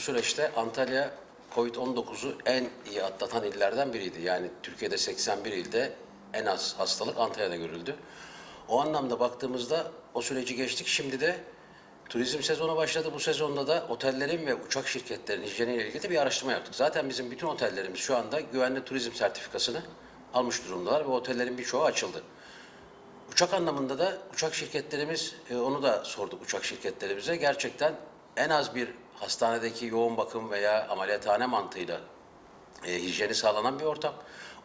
süreçte Antalya Covid-19'u en iyi atlatan illerden biriydi. Yani Türkiye'de 81 ilde en az hastalık Antalya'da görüldü. O anlamda baktığımızda o süreci geçtik. Şimdi de turizm sezonu başladı. Bu sezonda da otellerin ve uçak şirketlerinin hijyeniyle ilgili de bir araştırma yaptık. Zaten bizim bütün otellerimiz şu anda güvenli turizm sertifikasını almış durumdalar ve otellerin birçoğu açıldı. Uçak anlamında da uçak şirketlerimiz, e, onu da sorduk uçak şirketlerimize. Gerçekten en az bir hastanedeki yoğun bakım veya ameliyathane mantığıyla e, hijyeni sağlanan bir ortam.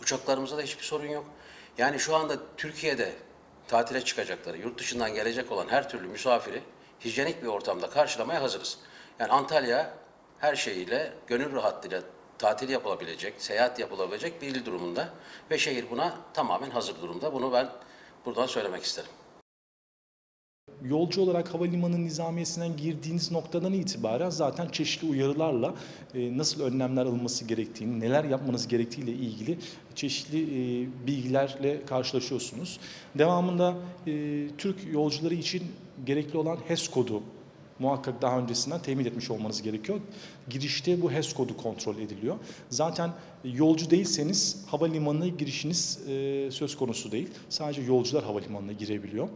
Uçaklarımızda da hiçbir sorun yok. Yani şu anda Türkiye'de tatile çıkacakları, yurt dışından gelecek olan her türlü misafiri hijyenik bir ortamda karşılamaya hazırız. Yani Antalya her şeyiyle, gönül rahatlığıyla tatil yapılabilecek, seyahat yapılabilecek bir il durumunda ve şehir buna tamamen hazır durumda. Bunu ben buradan söylemek isterim. Yolcu olarak havalimanı nizamiyesinden girdiğiniz noktadan itibaren zaten çeşitli uyarılarla e, nasıl önlemler alınması gerektiğini, neler yapmanız gerektiğiyle ilgili çeşitli e, bilgilerle karşılaşıyorsunuz. Devamında e, Türk yolcuları için gerekli olan HES kodu muhakkak daha öncesinden temin etmiş olmanız gerekiyor. Girişte bu HES kodu kontrol ediliyor. Zaten yolcu değilseniz havalimanına girişiniz e, söz konusu değil. Sadece yolcular havalimanına girebiliyor.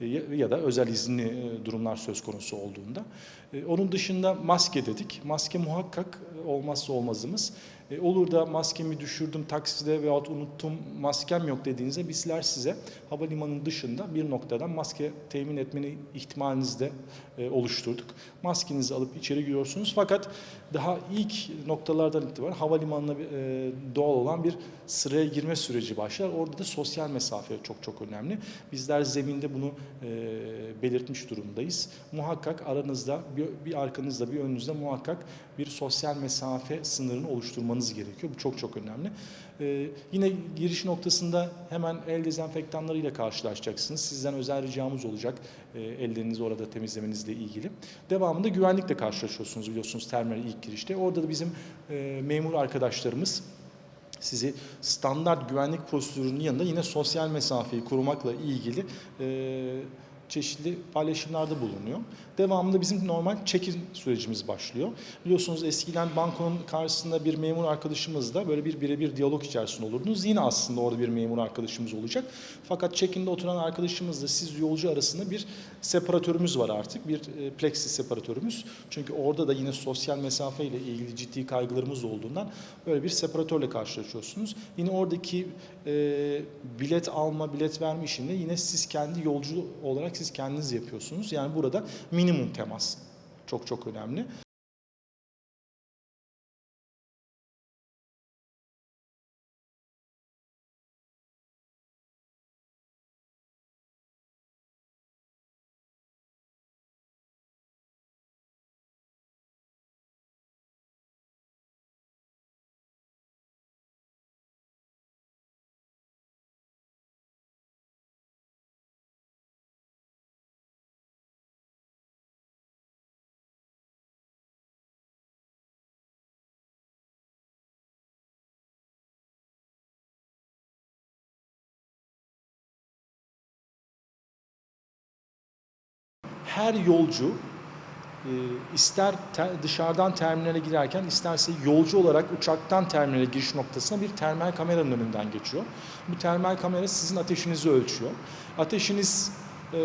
E, ya, da özel izinli e, durumlar söz konusu olduğunda. E, onun dışında maske dedik. Maske muhakkak olmazsa olmazımız. E, olur da maskemi düşürdüm takside veyahut unuttum maskem yok dediğinizde bizler size havalimanının dışında bir noktadan maske temin etmeni ihtimalinizi de e, oluşturduk. Maskenizi alıp içeri giriyorsunuz fakat daha ilk noktalardan itibaren havalimanına e, doğal olan bir sıraya girme süreci başlar. Orada da sosyal mesafe çok çok önemli. Bizler zeminde bunu e, belirtmiş durumdayız. Muhakkak aranızda bir, bir arkanızda bir önünüzde muhakkak bir sosyal mesafe sınırını oluşturmanız gerekiyor. Bu çok çok önemli. Ee, yine giriş noktasında hemen el dezenfektanlarıyla karşılaşacaksınız. Sizden özel ricamız olacak e, ellerinizi orada temizlemenizle ilgili. Devamında güvenlikle karşılaşıyorsunuz biliyorsunuz terminal ilk girişte. Orada da bizim e, memur arkadaşlarımız sizi standart güvenlik prosedürünün yanında yine sosyal mesafeyi korumakla ilgili e, çeşitli paylaşımlarda bulunuyor. Devamında bizim normal check-in sürecimiz başlıyor. Biliyorsunuz eskiden bankonun karşısında bir memur arkadaşımızla böyle bir birebir diyalog içerisinde olurdunuz. Yine aslında orada bir memur arkadaşımız olacak. Fakat check-in'de oturan arkadaşımızla siz yolcu arasında bir separatörümüz var artık. Bir e, plexi separatörümüz. Çünkü orada da yine sosyal mesafe ile ilgili ciddi kaygılarımız olduğundan böyle bir separatörle karşılaşıyorsunuz. Yine oradaki e, bilet alma, bilet verme işini yine siz kendi yolcu olarak siz kendiniz yapıyorsunuz. Yani burada minimum temas çok çok önemli. Her yolcu e, ister te- dışarıdan terminale girerken isterse yolcu olarak uçaktan terminale giriş noktasına bir termal kameranın önünden geçiyor. Bu termal kamera sizin ateşinizi ölçüyor. Ateşiniz e,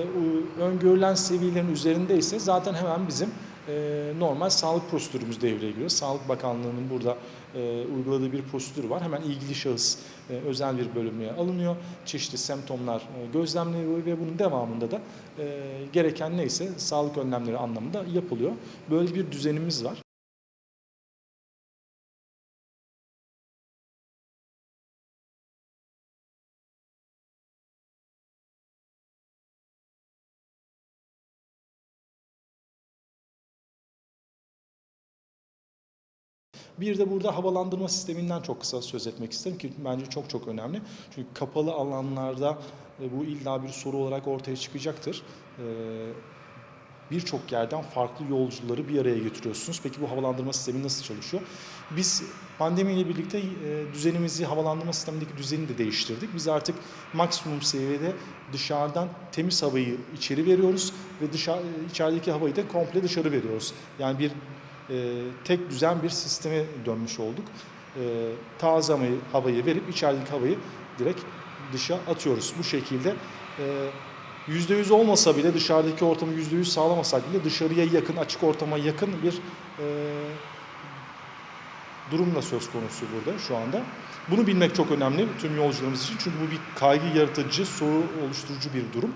öngörülen seviyelerin üzerindeyse zaten hemen bizim e, normal sağlık prosedürümüz devreye giriyor. Sağlık Bakanlığı'nın burada e, uyguladığı bir prosedür var. Hemen ilgili şahıs e, özel bir bölümüne alınıyor. Çeşitli semptomlar e, gözlemleniyor ve bunun devamında da e, gereken neyse sağlık önlemleri anlamında yapılıyor. Böyle bir düzenimiz var. Bir de burada havalandırma sisteminden çok kısa söz etmek isterim ki bence çok çok önemli. Çünkü kapalı alanlarda e, bu illa bir soru olarak ortaya çıkacaktır. E, Birçok yerden farklı yolcuları bir araya getiriyorsunuz. Peki bu havalandırma sistemi nasıl çalışıyor? Biz pandemiyle birlikte e, düzenimizi, havalandırma sistemindeki düzeni de değiştirdik. Biz artık maksimum seviyede dışarıdan temiz havayı içeri veriyoruz ve dışarı, içerideki havayı da komple dışarı veriyoruz. Yani bir tek düzen bir sisteme dönmüş olduk. E, taze havayı, verip içerideki havayı direkt dışa atıyoruz. Bu şekilde e, %100 olmasa bile dışarıdaki ortamı %100 sağlamasak bile dışarıya yakın, açık ortama yakın bir durum da söz konusu burada şu anda. Bunu bilmek çok önemli tüm yolcularımız için. Çünkü bu bir kaygı yaratıcı, soru oluşturucu bir durum.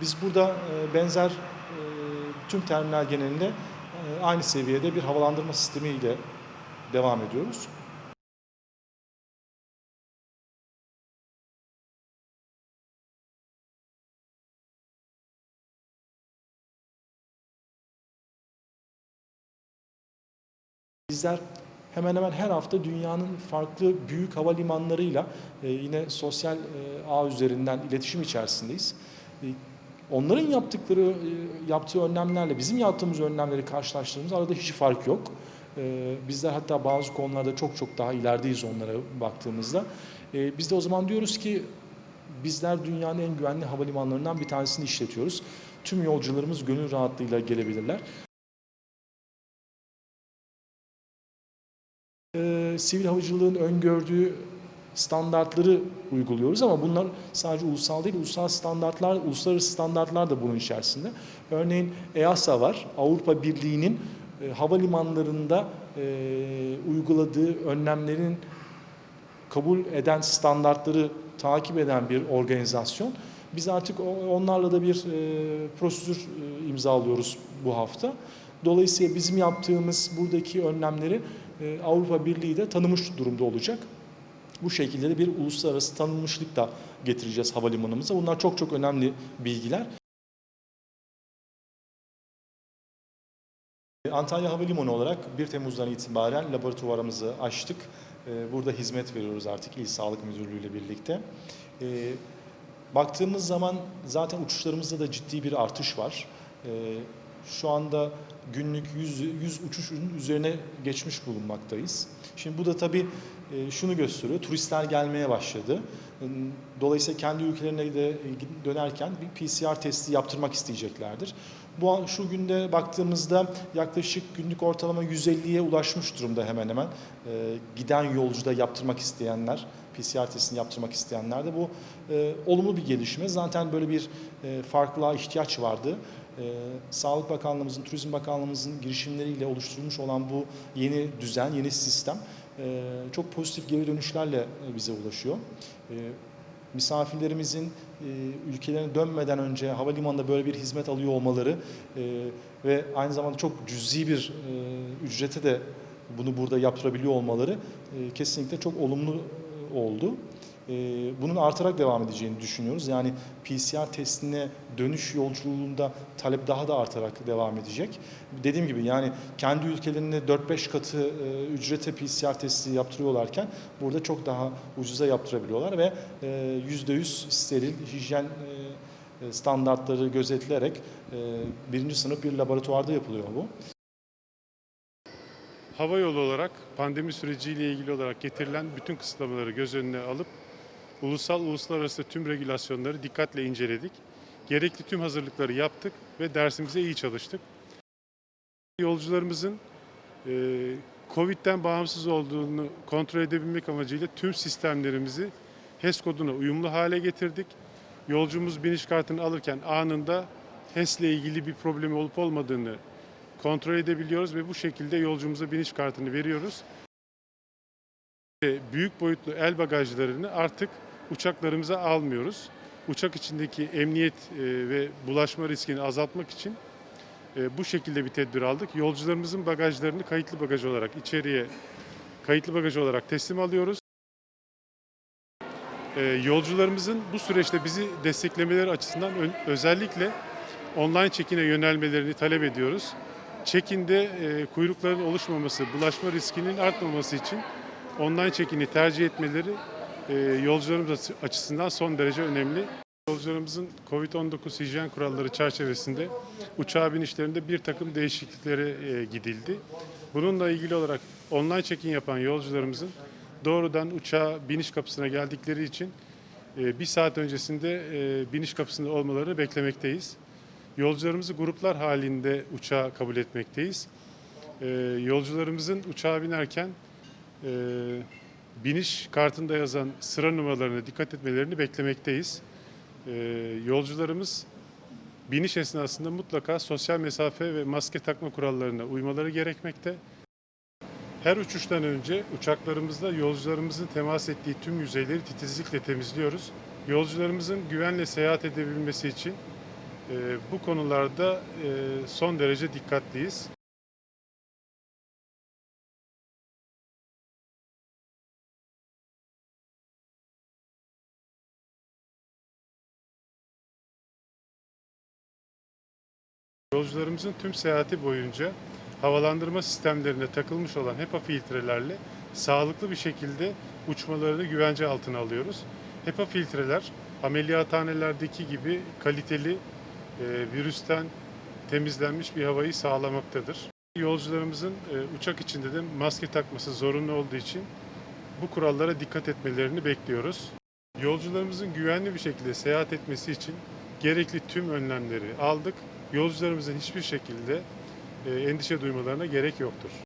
Biz burada benzer tüm terminal genelinde aynı seviyede bir havalandırma sistemiyle devam ediyoruz. Bizler hemen hemen her hafta dünyanın farklı büyük havalimanlarıyla e, yine sosyal e, ağ üzerinden iletişim içerisindeyiz. Onların yaptıkları e, yaptığı önlemlerle bizim yaptığımız önlemleri karşılaştırdığımız arada hiç fark yok. E, bizler hatta bazı konularda çok çok daha ilerideyiz onlara baktığımızda. E, biz de o zaman diyoruz ki bizler dünyanın en güvenli havalimanlarından bir tanesini işletiyoruz. Tüm yolcularımız gönül rahatlığıyla gelebilirler. sivil havacılığın öngördüğü standartları uyguluyoruz ama bunlar sadece ulusal değil, ulusal standartlar, uluslararası standartlar da bunun içerisinde. Örneğin EASA var, Avrupa Birliği'nin e, havalimanlarında e, uyguladığı önlemlerin kabul eden standartları takip eden bir organizasyon. Biz artık onlarla da bir e, prosedür e, imzalıyoruz bu hafta. Dolayısıyla bizim yaptığımız buradaki önlemleri e, Avrupa Birliği de tanımış durumda olacak. Bu şekilde de bir uluslararası tanınmışlık da getireceğiz havalimanımıza. Bunlar çok çok önemli bilgiler. Antalya Havalimanı olarak 1 Temmuz'dan itibaren laboratuvarımızı açtık. Ee, Burada hizmet veriyoruz artık İl Sağlık Müdürlüğü ile birlikte. Ee, Baktığımız zaman zaten uçuşlarımızda da ciddi bir artış var. Ee, Şu anda günlük 100, 100 uçuşun üzerine geçmiş bulunmaktayız. Şimdi bu da tabii şunu gösteriyor, turistler gelmeye başladı. Dolayısıyla kendi ülkelerine de dönerken bir PCR testi yaptırmak isteyeceklerdir. Bu an- şu günde baktığımızda yaklaşık günlük ortalama 150'ye ulaşmış durumda hemen hemen. Ee, giden yolcuda yaptırmak isteyenler, PCR testini yaptırmak isteyenler de bu e, olumlu bir gelişme. Zaten böyle bir e, farklılığa ihtiyaç vardı. Ee, Sağlık Bakanlığımızın, Turizm Bakanlığımızın girişimleriyle oluşturulmuş olan bu yeni düzen, yeni sistem e, çok pozitif geri dönüşlerle e, bize ulaşıyor. E, misafirlerimizin e, ülkelerine dönmeden önce havalimanında böyle bir hizmet alıyor olmaları e, ve aynı zamanda çok cüzi bir e, ücrete de bunu burada yaptırabiliyor olmaları e, kesinlikle çok olumlu e, oldu. E, bunun artarak devam edeceğini düşünüyoruz. Yani PCR testine dönüş yolculuğunda talep daha da artarak devam edecek. Dediğim gibi yani kendi ülkelerinde 4-5 katı e, ücrete PCR testi yaptırıyorlarken burada çok daha ucuza yaptırabiliyorlar ve e, %100 steril hijyen e, standartları gözetilerek e, birinci sınıf bir laboratuvarda yapılıyor bu. Hava yolu olarak pandemi süreciyle ilgili olarak getirilen bütün kısıtlamaları göz önüne alıp ulusal uluslararası tüm regülasyonları dikkatle inceledik. Gerekli tüm hazırlıkları yaptık ve dersimize iyi çalıştık. Yolcularımızın e, Covid'den bağımsız olduğunu kontrol edebilmek amacıyla tüm sistemlerimizi HES koduna uyumlu hale getirdik. Yolcumuz biniş kartını alırken anında HES ile ilgili bir problemi olup olmadığını kontrol edebiliyoruz ve bu şekilde yolcumuza biniş kartını veriyoruz. Ve Büyük boyutlu el bagajlarını artık uçaklarımıza almıyoruz. Uçak içindeki emniyet e, ve bulaşma riskini azaltmak için e, bu şekilde bir tedbir aldık. Yolcularımızın bagajlarını kayıtlı bagaj olarak içeriye kayıtlı bagaj olarak teslim alıyoruz. E, Yolcularımızın bu süreçte bizi desteklemeleri açısından özellikle online check-in'e yönelmelerini talep ediyoruz. Check-in'de e, kuyrukların oluşmaması, bulaşma riskinin artmaması için online check-in'i tercih etmeleri yolcularımız açı- açısından son derece önemli. Yolcularımızın COVID-19 hijyen kuralları çerçevesinde uçağa binişlerinde bir takım değişikliklere e, gidildi. Bununla ilgili olarak online check-in yapan yolcularımızın doğrudan uçağa biniş kapısına geldikleri için e, bir saat öncesinde e, biniş kapısında olmalarını beklemekteyiz. Yolcularımızı gruplar halinde uçağa kabul etmekteyiz. yolcularımızın uçağa binerken biniş kartında yazan sıra numaralarına dikkat etmelerini beklemekteyiz. E, yolcularımız biniş esnasında mutlaka sosyal mesafe ve maske takma kurallarına uymaları gerekmekte. Her uçuştan önce uçaklarımızda yolcularımızın temas ettiği tüm yüzeyleri titizlikle temizliyoruz. Yolcularımızın güvenle seyahat edebilmesi için e, bu konularda e, son derece dikkatliyiz. Yolcularımızın tüm seyahati boyunca havalandırma sistemlerine takılmış olan HEPA filtrelerle sağlıklı bir şekilde uçmalarını güvence altına alıyoruz. HEPA filtreler ameliyathanelerdeki gibi kaliteli e, virüsten temizlenmiş bir havayı sağlamaktadır. Yolcularımızın e, uçak içinde de maske takması zorunlu olduğu için bu kurallara dikkat etmelerini bekliyoruz. Yolcularımızın güvenli bir şekilde seyahat etmesi için gerekli tüm önlemleri aldık. Yolcularımızın hiçbir şekilde e, endişe duymalarına gerek yoktur.